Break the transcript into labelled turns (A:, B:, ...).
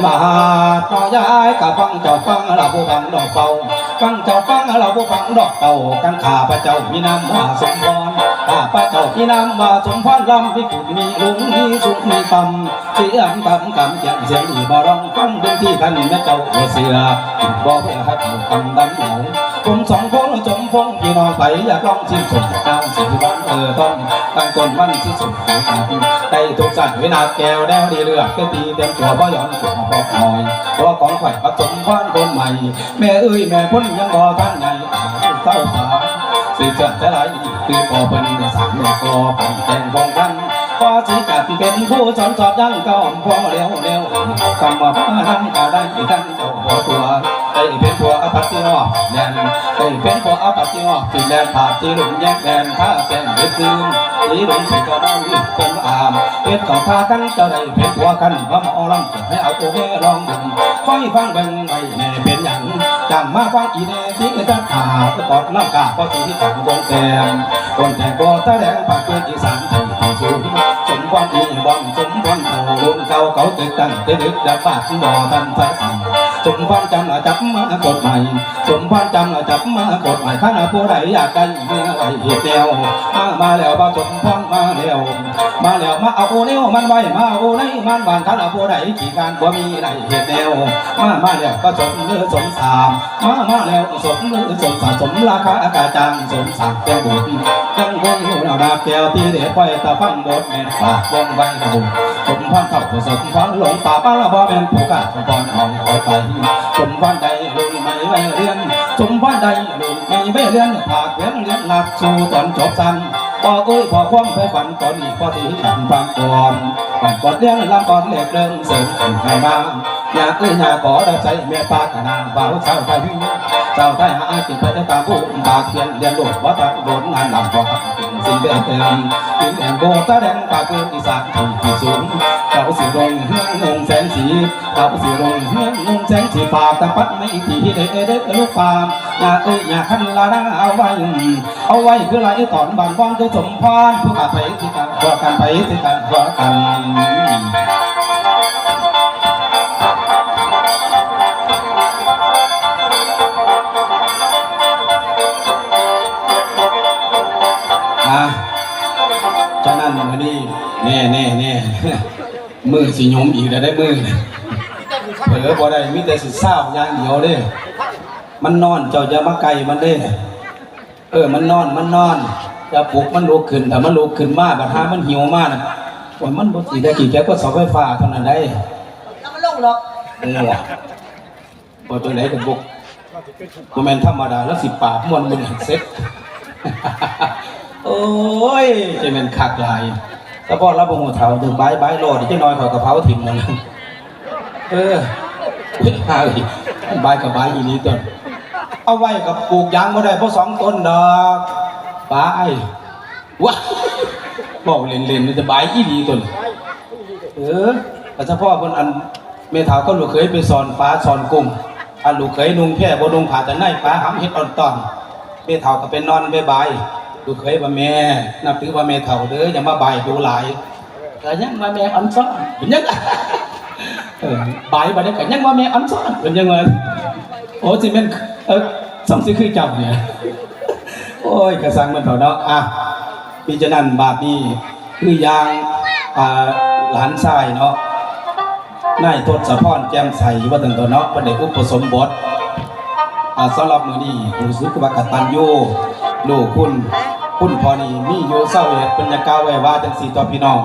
A: แมาต่อยายกับฟังเจ้าฟังเราผู้ฟังดอกเป่าฟังเจ้าฟังเราผู้ฟังดอกเป่ากันข้าพระเจ้ามีน้ำมาสมพรข้าพระเจ้ามีนามว่าสมพรลำพิกุลมีลุงมีสุขมีตำเสียงกำกำเสียงเสียงอีบ่ร้องฟังดนที่ท่านแม่เจ้าเสือบ่เพื่อฮักกำดำเหงา ผมสองพงจมพงพี่น้องไปอยากลองชิมสมตามสิบ้านเออต้นตั้งต้นมันที่สุดได้ทุกสัตว์เวนาแก้วแนวดีเลือก็ตีเต็มตัวบ่ย้อนตัวบ่คอยเพราะของข่อยผสมพานคนใหม่ แม่เอ้ยแม่พ้นยังบ่ท่านใหญ่เศร้าผาสิเกิดจะไหลคือพอเป็นสามแม่ก็เป็นแกงของท่านพอสิจัดเป็นผู้สอนสอบยังก็พอเร็วเร็วคำว่าพระนันก็ได้ท่านเจ้าหัวตัว ได้เป็นผัวอภัตตินแดนได้เป็นผัวอภัตตินที่แดนผาที่หลุมแยกแดนถ้าเป็นเด็กคืนที่หลุมที่ก็ได้เป็นอามเป็ดของพากันจะได้เป็นผัวกันว่าหมอลำให้เอาโอเคลองดึงค่อยฟังเบิ่งไว้แน่เป็นอย่างจังมาฟังอีแน่ที่จะขาก็กอดน้ำกาพอที่ที่ของบนแกมบนแกมก็ตาแดงปากเป็นอีสานไที่ที่สูงสมความดีบอนสมความเก่าลุงเก่าเขาตึกตั้งตึกดับปากบ่ทันสายสั่ง สมความจำจับมากดใหม่สมความจำจับมากดใหม่ข้าผู้ใดอยากได้เมื่อไหร่เหตุเดียวมามาแล้วมาสมความมาแล้วมาแล้วมาเอาโอเนวมันไว้มาโอในมันบานท่านเอาผู้ใดขี่การบ่มีไรเหตุแนวมามาแล้วก็สมเนื้อสมสามมามาแล้วสมือสมสามสมราคาอากาจังสมสามแก้วบุตรยังคงอยู่เราดาบแก้วที่เด็ดไว้ตาฟังบทแม่ปากวงไว้เราสมพันขับสมพันหลงป่าป้าละบ่แม่นผู้กาสมพรเอาคอยไปสมพันใดลุยไม่ไว้เรียนสมพันใดลุยไม่ไว้เรียนผากเรียนเรียนหลักสู่ตอนจบสั้นพอเอ้ยพอความไปฝันตอนนี้พอที่ขันฟังก่อนฝันก่อนเลี้ยงลำก่อนเล็กเรื่องเสริมขึ้นให้มา อยากเอ้ยอยากขอดใจแม่ปากนางบ่าวเช้าไทยเช้าไทยหากินไปตามผู้บาเขียนเรียนโลดว่าตาโดนงานลำก่อนสิ่งเดิมเติมสิ่งแดงโบตาแดงปากเป็นอีสานที่ที่สูงเขาสีรงเฮืองงงแสงสีเขาสีรงเฮืองงงแสงสีปากตะปัดไม่ทีเด็ดเด็ดลูกปามอยากเอ้ยอยากขันลาดาเอาไว้เอาไว้คือไรตอนบานว่างคือสมพรผู้ขาไปที่กันว่ากันไปที่กันว่ากัน อะฉะนั้นมือนี้แน่แน่แน่มือสิยมอีกแล้วได้มือเผลอบ่ได้มีแต่สิเศร้าอย่างเดียวเด้ มันนอนเจ้าจะมาไกลมันเด้ เออมันนอนมันนอนจะปลุกมันลุกขึ้นแต่มันลุกขึ้นมาบัดหามันหิวมากนะว่ามันบ่สิได้กี่แกก็เสาไฟฟ้าเท่านั้นได้
B: แล้วมันลงหรอก
A: เออบ่ตัวไหนก็บุกบ่แม่นธรรมดาแล้วสิปราบมวนมันเซ็ต โอ้ยจะแม่นคักหลายแต่พอรับบ่ฮู้เฒ่าถึงบายบายโลดจังน้อยเขาก็เผาถิ่มนั่นเออเฮ้ยหาอีกบายกับบายอีนี้ต้นเอาไว้กับปลูกยางบ่ได้เพราะสองต้นดอกบายว้าบอกเล่นๆมันจะบายอีดีต้นเออแต่ถ้าพ่อเพิ่นอันเมถาก็ลูกเคยไปสอนฟ้าสอนกุ้งอันลูกเคยนุ่งแพร่บ่นุ่งผ้าแต่ในฟ้าหำเฮ็ดอ่อนตอนเมถาก็เป็นนอนบ๊ายบาย ลูกเคยว่าแม่นับถือว่าแม่เฒ่าเด้ออย่ามาบายดูหลายก็ยังว่าแม่อันซ้อนเป็นยังเออบายบ่ได้ก็ยังว่าแม่อันซ้อนเป็นยังไงโอ้สิเป็นเออสองสิคือจับเนี่ยโอ้ยกระสังมันเถอะเนาะอะพิจานันบาทนี้คือยางอ่าหลานชายเนาะนายทศพรแจ่มใสว่าตั้งตัวเนาะประเด็อุปสมบทสำหรับมือนี้รู้สึกว่ากตัญญูลูกคุณ คุณพอนี่มีอยู่เศร้าเหตุเป็นยากาวไว้ว่าจังสีต่อพี่น้อง